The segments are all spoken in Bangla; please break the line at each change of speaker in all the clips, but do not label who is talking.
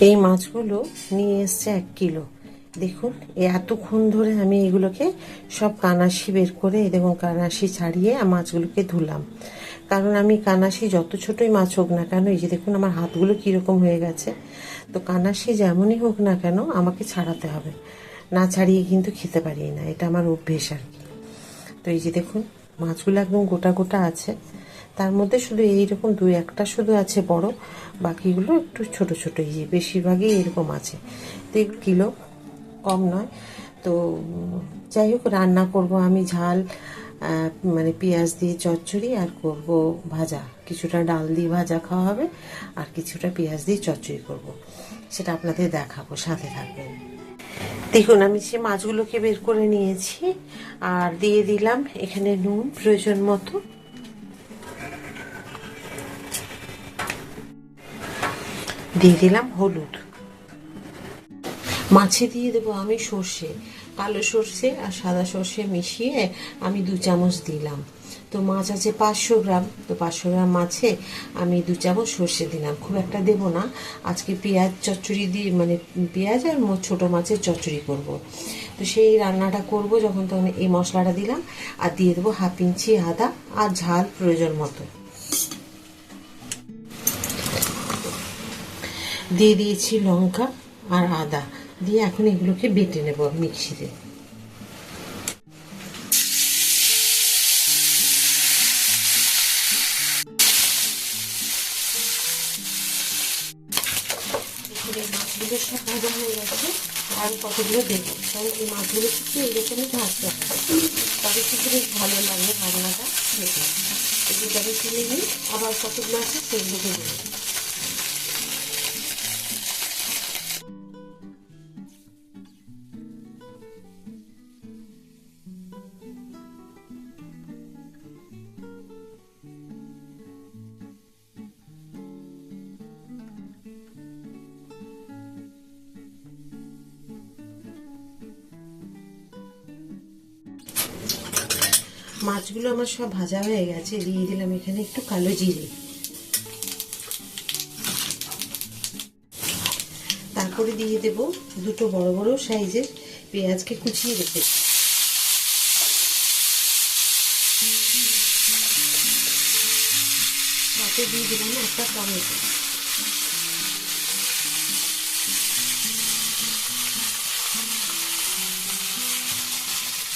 এই মাছগুলো নিয়ে এসছে এক কিলো। দেখুন, এতক্ষণ ধরে আমি এগুলোকে সব কানাশি বের করে দেখুন কানাশি ছাড়িয়ে মাছগুলোকে ধুলাম। কারণ আমি কানাশি যত ছোটই মাছ হোক না কেন, এই যে দেখুন আমার হাতগুলো কীরকম হয়ে গেছে। তো কানাশি যেমনই হোক না কেন, আমাকে ছাড়াতে হবে। না ছাড়িয়ে কিন্তু খেতে পারি না, এটা আমার অভ্যেস আর কি। তো এই যে দেখুন, মাছগুলো একদম গোটা গোটা আছে। তার মধ্যে শুধু এইরকম দুই একটা শুধু আছে বড়, বাকিগুলো একটু ছোট ছোট, এই যে বেশিরভাগই এরকম আছে। তো কিলো, কম নয়। তো যাই হোক, রান্না করব আমি ঝাল মানে পেঁয়াজ দিয়ে চচ্চড়ি আর করব ভাজা। কিছুটা ডাল দিয়ে ভাজা খাওয়া হবে আর কিছুটা পেঁয়াজ দিয়ে চচ্চড়ি করব। সেটা আপনাদের দেখাবো, সাথে থাকবেন। দেখুন, আমি সে মাছগুলোকে বের করে নিয়েছি, আর দিয়ে দিলাম এখানে নুন প্রয়োজন মতো। দিয়ে দিলাম হলুদ। মাছে দিয়ে দেবো আমি সর্ষে, কালো সর্ষে আর সাদা সর্ষে মিশিয়ে আমি দু চামচ দিলাম। তো মাছ আছে পাঁচশো গ্রাম, তো পাঁচশো গ্রাম মাছে আমি দু চামচ সর্ষে দিলাম। খুব একটা দেব না, আজকে পেঁয়াজ চচ্চড়ি দিয়ে মানে পেঁয়াজ আর ছোটো মাছের চচ্চড়ি করব। তো সেই রান্নাটা করব যখন তখন এই মশলাটা দিলাম আর দিয়ে দেবো হাফ ইঞ্চি আদা আর ঝাল প্রয়োজন মতো। দিয়ে দিয়েছি লঙ্কা আর আদা। দিয়ে এখন এগুলোকে বেটে নেব মিক্সিতে। সব ভাজা হয়ে গেছে। আর কতগুলো কারণ তবে বেশ ভালো রান্নাটা নিই। আবার কতগুলো আছে সেগুলোকে দেবো। মাছগুলো আমার সব ভাজা হয়ে গেছে, দিয়ে দিলাম এখানে একটু কালো জিরে। তারপরে দিয়ে দেব দুটো বড় বড় সাইজের পেঁয়াজকে কুচিয়ে রেখে। সাথে দিয়ে দিলাম একটা টমেটো।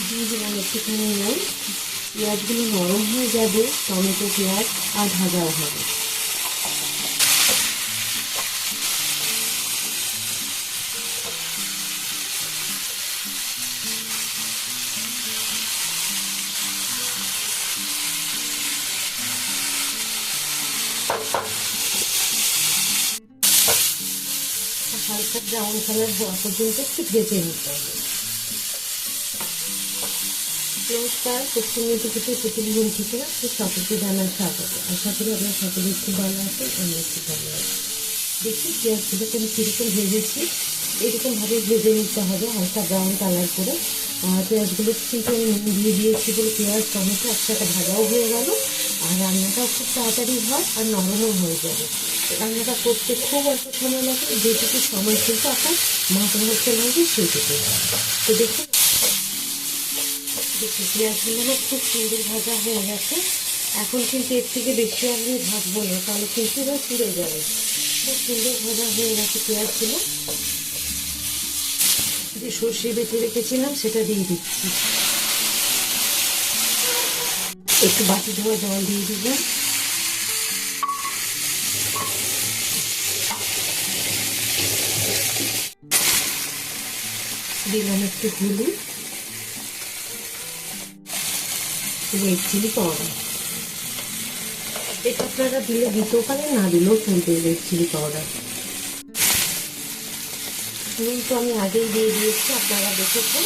দিয়ে দিলাম একটুখানি নুন। পেঁয়াজগুলো নরম হয়ে যাবে, টমেটো, পেঁয়াজ আর ভাজাও হবে। হালকা ব্রাউন কালার হওয়া পর্যন্ত একটু ভেজে নিতে হবে। নমস্কার পশ্চিমবঙ্গ থেকে পৃথিবী বন্ধুরা খুব সকলকে জানার স্বাগত। আশা করি আপনার সকলে একটু ভালো আছেন আমি একটু ভালো আছি। দেখি পেঁয়াজগুলোকে আমি কীরকম ভেজেছি। এরকমভাবে ভেজে নিতে হবে, হালকা ব্রাউন কালার করে। আর পেঁয়াজগুলো কিন্তু আমি নুন দিয়ে দিয়েছি বলে পেঁয়াজ, টমেটো একসাথে ভাজাও হয়ে গেল। আর রান্নাটাও খুব তাড়াতাড়ি হয় আর নরমও হয়ে যাবে। রান্নাটা করতে খুব অল্প সময় লাগে, যেটুকু সময় কিন্তু আপনার মাছ ভাজতে লাগবে সেইটুকু তো দেখুন দেখুন, পেঁয়াজগুলো না খুব সুন্দর ভাজা হয়ে গেছে। এখন কিন্তু এর থেকে বেশি আমি ভাজবো না তাহলে কিন্তু এবার পুড়ে যাবে। খুব সুন্দর ভাজা হয়ে গেছে পেঁয়াজগুলো। যে সর্ষে বেটে রেখেছিলাম, সেটা দিয়ে দিচ্ছি। একটু বাটি ধোয়া জল দিয়ে দিলাম। দিলাম একটু হলুদ। রেড চিলি পাউডার এটা আপনারা দিলে দিতেও পারেন, না দিলেও চলবে রেড চিলি পাউডার নুন তো আমি আগেই দিয়ে দিয়েছি, আপনারা দেখেছেন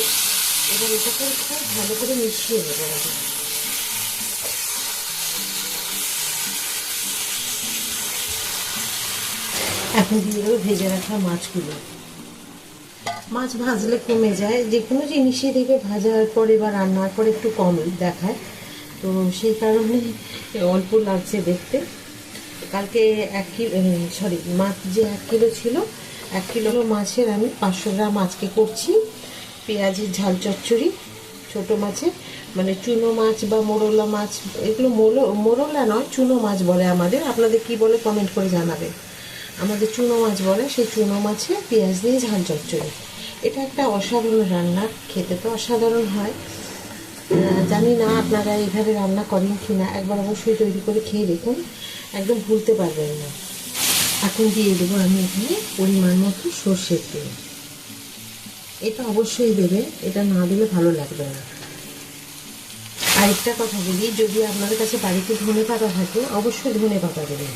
এবার এটাকে খুব ভালো করে মিশিয়ে নেব আগে। এখন দিয়ে দেবো ভেজে রাখা মাছগুলো। মাছ ভাজলে কমে যায়। যে কোনো জিনিসই দেখবে ভাজার পরে বা রান্নার পরে একটু কম দেখায়। তো সেই কারণে অল্প লাগছে দেখতে। কালকে এক কিলো সরি মাছ যে এক কিলো ছিল, এক কিলো মাছের আমি পাঁচশো গ্রাম আজকে করছি। পেঁয়াজের ঝাল চচ্চড়ি, ছোটো মাছের মানে চুনো মাছ বা মোরলা মাছ, এগুলো মোলো, মোরলা নয়, চুনো মাছ বলে আমাদের। আপনাদের কি বলে কমেন্ট করে জানাবেন। আমাদের চুনো মাছ বলে, সেই চুনো মাছে পেঁয়াজ দিয়ে ঝাল চচ্চড়ি। এটা একটা অসাধারণ রান্না, খেতে তো অসাধারণ হয়। জানি না আপনারা এইভাবে রান্না করেন কি না একবার অবশ্যই তৈরি করে খেয়ে দেখুন, একদম ভুলতে পারবেন না। এখন দিয়ে দেবো আমি এখানে পরিমাণ মতো সর্ষের তেল। এটা অবশ্যই দেবে এটা না দিলে ভালো লাগবে না। আরেকটা কথা বলি, যদি আপনাদের কাছে বাড়িতে ধনে পাতা থাকে, অবশ্যই ধনে পাতা দেবেন।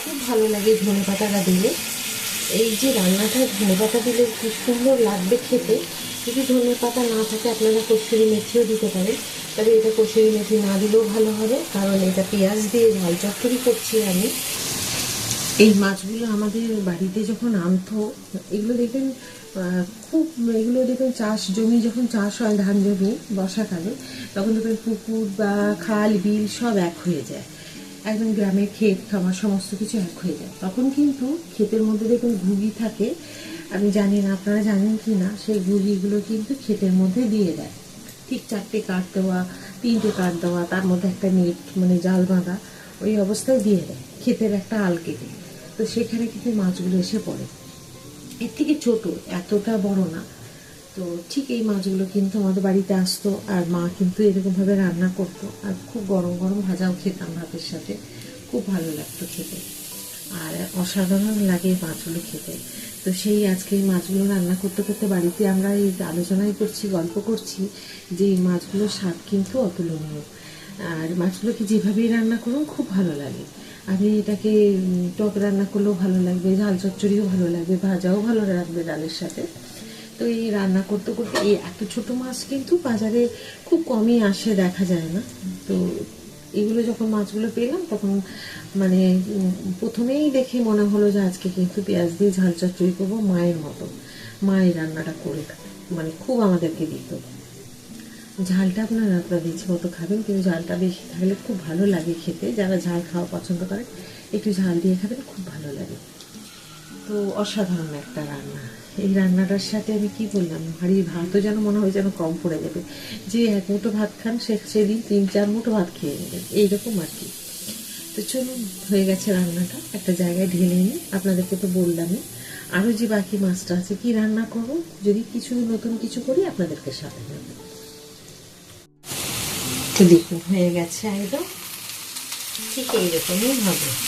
খুব ভালো লাগে ধনে পাতাটা দিলে। এই যে রান্নাটা ধনে পাতা দিলে খুব সুন্দর লাগবে খেতে, যদি ধনে পাতা না থাকে আপনারা কসুরি মেথিও দিতে পারেন, তবে এটা কসুরি মেথি না দিলেও ভালো হবে, কারণ এটা পেঁয়াজ দিয়ে ঝাল চচ্চড়ি করছি আমি। এই মাছগুলো আমাদের বাড়িতে যখন আনতো, এগুলো দেখবেন খুব এগুলো দেখবেন চাষ জমি যখন চাষ হয় ধান জমি বর্ষাকালে, তখন দেখবেন পুকুর বা খাল, বিল সব এক হয়ে যায়। একদম গ্রামের ক্ষেত, খামার, সমস্ত কিছু এক হয়ে যায়। তখন কিন্তু ক্ষেতের মধ্যে দেখুন ঘুগি থাকে, আমি জানি না আপনারা জানেন কি না, সেই ঘুগিগুলো কিন্তু ক্ষেতের মধ্যে দিয়ে দেয়। ঠিক চারটে কাঠ দেওয়া, তিনটে কাঠ দেওয়া, তার মধ্যে একটা নেট মানে জাল বাঁধা, ওই অবস্থায় দিয়ে দেয়, ক্ষেতের একটা আল কেটে। তো সেখানে কিন্তু মাছগুলো এসে পড়ে। এর থেকে ছোট, এতটা বড় না। তো ঠিক এই মাছগুলো কিন্তু আমাদের বাড়িতে আসতো আর মা কিন্তু এরকমভাবে রান্না করতো আর খুব গরম গরম ভাজাও খেতাম ভাতের সাথে। খুব ভালো লাগতো খেতে। আর অসাধারণ লাগে মাছগুলো খেতে। তো সেই আজকে এই মাছগুলো রান্না করতে করতে বাড়িতে আমরা এই আলোচনাই করছি, গল্প করছি যে এই মাছগুলোর স্বাদ কিন্তু অতুলনীয়। আর মাছগুলোকে যেভাবেই রান্না করুন খুব ভালো লাগে। আমি এটাকে টক রান্না করলেও ভালো লাগবে, ঝাল চচ্চড়িও ভালো লাগবে, ভাজাও ভালো লাগবে ডালের সাথে। তো এই রান্না করতে করতে এই এত ছোট মাছ কিন্তু বাজারে খুব কমই আসে, দেখা যায় না। তো এগুলো যখন মাছগুলো পেলাম, তখন মানে প্রথমেই দেখে মনে হলো যে আজকে কিন্তু পেঁয়াজ দিয়ে ঝাল চচ্চড়ি করব মায়ের মতো। মায়ের রান্নাটা করে মানে খুব আমাদেরকে দিত। ঝালটা আপনারা আপনাদের ইচ্ছে মতো খাবেন, কিন্তু ঝালটা বেশি থাকলে খুব ভালো লাগে খেতে। যারা ঝাল খাওয়া পছন্দ করে, একটু ঝাল দিয়ে খাবেন, খুব ভালো লাগে। তো অসাধারণ একটা রান্না। এই রান্নাটার সাথে আমি কি বললাম? হাড়ির ভাতও যেন মনে হয় যেন কম পড়ে যাবে। যে এক মুঠো ভাত খান, সে সেদিন তিন, চার মুঠো ভাত খেয়ে নেবেন। এইরকম আর কি। তো চলুন, হয়ে গেছে রান্নাটা। একটা জায়গায় ঢেলে নিই আপনাদেরকে তো বললামই। আরও যে বাকি মাছটা আছে, কি রান্না করব? যদি কিছু নতুন কিছু করি, আপনাদেরকে সাথে নেব। তো দেখুন, হয়ে গেছে একদম। ঠিক এইরকমই হবে।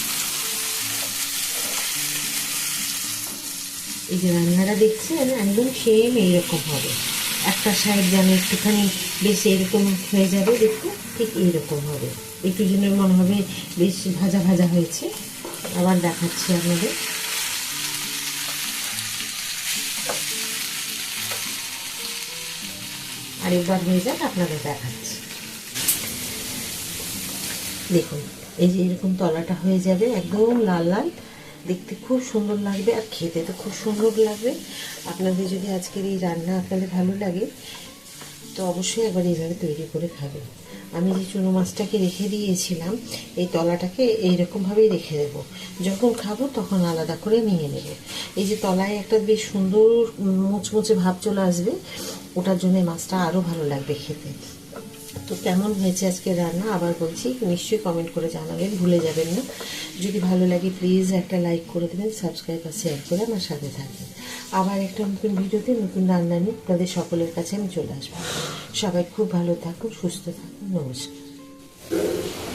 এই যে রান্নাটা দেখছেন, একদম সেম এইরকম হবে। একটা সাইড যেন একটুখানি বেশ এরকম হয়ে যাবে, দেখুন, ঠিক এইরকম হবে। একটু যেন মনে হবে বেশ ভাজা ভাজা হয়েছে। আবার দেখাচ্ছি আপনাদের। আরেকবার হয়ে যাক, আপনাদের দেখাচ্ছি। দেখুন, এই যে এরকম তলাটা হয়ে যাবে, একদম লাল লাল। দেখতে খুব সুন্দর লাগবে আর খেতে তো খুব সুন্দর লাগবে। আপনাদের যদি আজকের এই রান্না আপনাদের ভালো লাগে, তো অবশ্যই একবার এইভাবে তৈরি করে খাবেন। আমি যে চুনো মাছটাকে রেখে দিয়েছিলাম, এই তলাটাকে এইরকমভাবেই রেখে দেব। যখন খাব তখন আলাদা করে নিয়ে নেব। এই যে তলায় একটা বেশ সুন্দর মুচমুচে ভাব চলে আসবে, ওটার জন্য মাছটা আরও ভালো লাগবে খেতে। তো কেমন হয়েছে আজকে রান্না? আবার বলছি, নিশ্চয়ই কমেন্ট করে জানাবেন, ভুলে যাবেন না। যদি ভালো লাগে প্লিজ একটা লাইক করে দেবেন সাবস্ক্রাইব আর শেয়ার করে আমার সাথে থাকবেন। আবার একটা নতুন ভিডিওতে নতুন রান্না নিয়ে আপনাদের সকলের কাছে আমি চলে আসব। সবাই খুব ভালো থাকুন, সুস্থ থাকুন, নমস্কার।